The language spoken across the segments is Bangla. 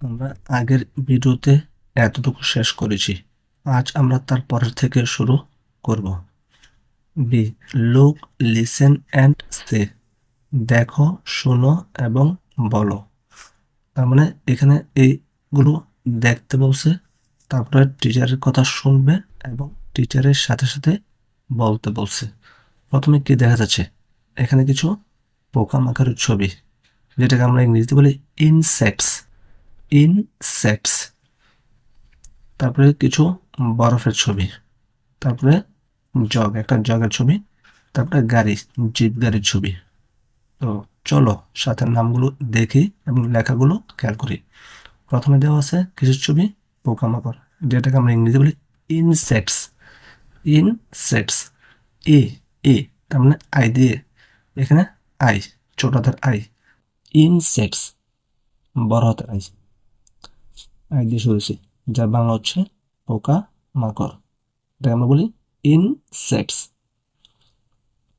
আমরা আগের ভিডিওতে এতটুকু শেষ করেছি। আজ আমরা তার পরের থেকে শুরু করব। B look listen and say দেখো, শোনো এবং বলো। তার মানে এখানে এইগুলো দেখতে বলছে, তারপরে টিচারের কথা শুনবে এবং টিচারের সাথে সাথে বলতে বলছে। প্রথমে কি দেখা যাচ্ছে? এখানে কিছু পোকামাকড়ের ছবি, যেটাকে আমরা ইংরেজিতে বলি ইনসেক্টস ইনসেক্টস তারপরে কিছু বরফের ছবি, তারপরে জগ, একটা জগের ছবি, তারপরে গাড়ি, জিপ গাড়ির ছবি। তো চলো সাথে নামগুলো দেখি এবং লেখাগুলো খেয়াল করি। প্রথমে দেওয়া আছে কিছু ছবি? পোকামাকড়, যেটাকে আমরা ইংরেজি বলি ইনসেক্টস ইনসেক্টস এ এ তার মানে আই দিয়ে, এখানে আই ছোট হাতের আই ইনসেক্টস বড় হাতের আই আই দিয়ে শুরুছি যার বাংলা হচ্ছে পোকা মাকড়। এটাকে আমরা বলি ইনসেক্টস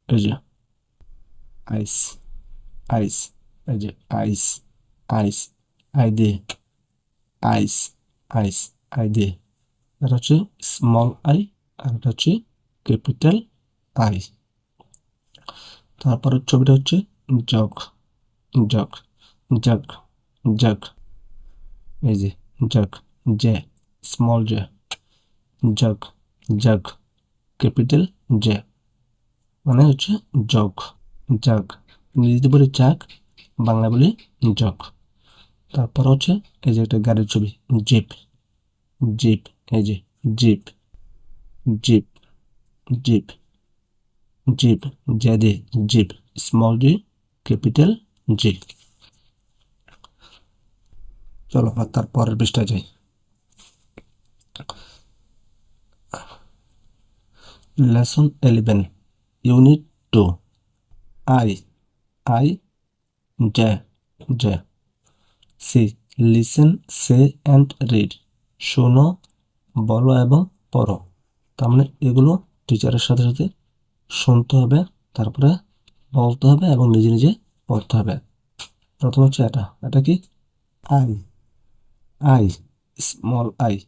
এই যে আইস আইস এই যে আইস আইস আই দিয়ে আইস আইস আই দিয়ে এটা হচ্ছে স্মল আই আর এটা হচ্ছে ক্যাপিটাল আই তারপরের ছবিটা হচ্ছে জগ জগ জগ জগ এই যে jug J small J jug jug capital J মানে হচ্ছে জগ জগ ইংরেজিতে বলি জাগ বাংলা বলি জগ তারপর হচ্ছে এই যে একটা গাড়ির ছবি জিপ জিপ এই যে zip zip zip zip J zip small Z capital Z চলো তার পরের পৃষ্ঠায় যাই। Lesson eleven unit two I I J J C listen say and read শোনো, বলো এবং পড়ো। তার মানে এগুলো টিচারের সাথে সাথে শুনতে হবে, তারপরে বলতে হবে এবং নিজে নিজে পড়তে হবে। প্রথম হচ্ছে এটা। এটা কি? I I small I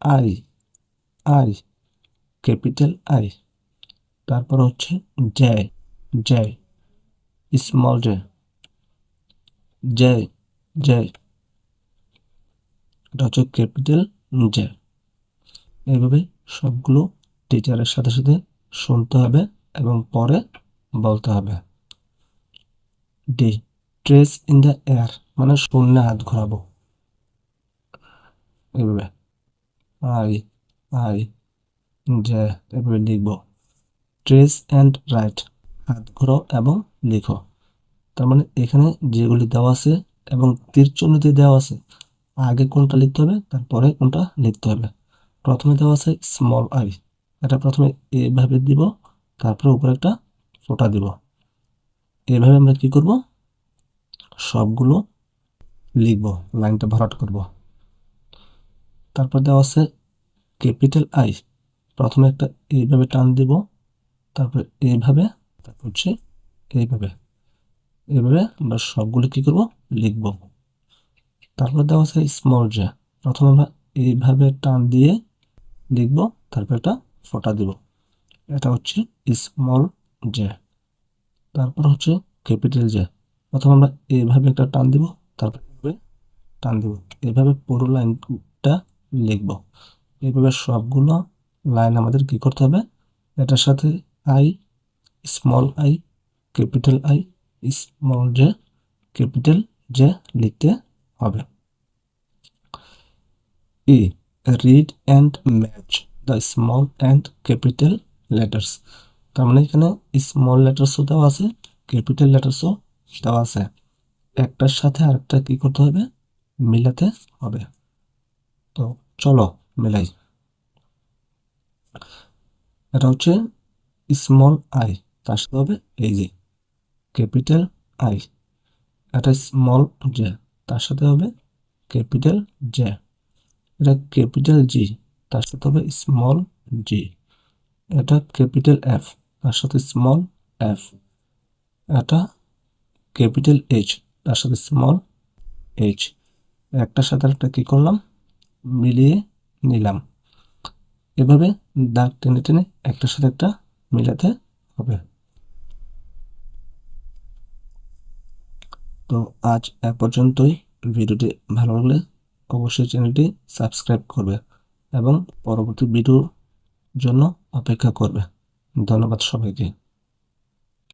I I capital I তারপর হচ্ছে J J small J J J এটা হচ্ছে ক্যাপিটাল জে এইভাবে সবগুলো টিচারের সাথে সাথে শুনতে হবে এবং পরে বলতে হবে। D trace in the air মানে শূন্যে হাত ঘোরাবো। এভাবে আই আই যে এভাবে লিখব ট্রেস অ্যান্ড রাইট হাত ঘোরাও এবং লিখো। তার মানে এখানে যেগুলি দেওয়া আছে এবং তীর চিহ্নটি দেওয়া আছে, আগে কোনটা লিখতে হবে, তারপরে কোনটা লিখতে হবে। প্রথমে দেওয়া আছে স্মল আই এটা প্রথমে এইভাবে দিব, তারপরে উপরে একটা ফোটা দিব। এইভাবে আমরা কি করব? সবগুলো লিখব, লাইনটা ভরাট করব। তারপর দেওয়া আছে ক্যাপিটাল আই প্রথমে একটা এইভাবে টান দিব, তারপর এইভাবে, তারপর হচ্ছে এইভাবে। এইভাবে আমরা সবগুলো কি করব? লিখব। তারপর দেওয়া আছে স্মল জে প্রথমে আমরা এইভাবে টান দিয়ে লিখব, তারপর একটা ফোটা দিব। এটা হচ্ছে স্মল জে তারপর হচ্ছে ক্যাপিটাল জে প্রথমে আমরা এইভাবে একটা টান দিব, তারপর টান দিব। এভাবে পুরো লাইনটা লিখব। এইভাবে সবগুলো লাইন আমাদের কি করতে হবে? এটার সাথে I small I capital I small J capital J লিখতে হবে। E read and match the small and capital letters তার মানে এখানে স্মল লেটার্সও দেওয়া আছে ক্যাপিটাল লেটার্সও দেওয়া আছে। একটার সাথে আরেকটা কি করতে হবে? মিলাতে হবে। তো চলো, মিলাই। এটা হচ্ছে স্মল আই তার সাথে হবে এই যে ক্যাপিটাল আই এটা স্মল জে তার সাথে হবে ক্যাপিটাল জে এটা ক্যাপিটাল জি তার সাথে হবে স্মল জি এটা ক্যাপিটাল এফ তার সাথে স্মল এফ এটা ক্যাপিটাল এইচ তার সাথে স্মল এইচ একটার সাথে একটা কী করলাম? মিলিয়ে নিলাম। এভাবে দাগ টেনে টেনে একটার সাথে একটা মিলাতে হবে। তো আজ এ পর্যন্তই। ভিডিওটি ভালো লাগলে অবশ্যই চ্যানেলটি সাবস্ক্রাইব করবে এবং পরবর্তী ভিডিওর জন্য অপেক্ষা করবে। ধন্যবাদ সবাইকে।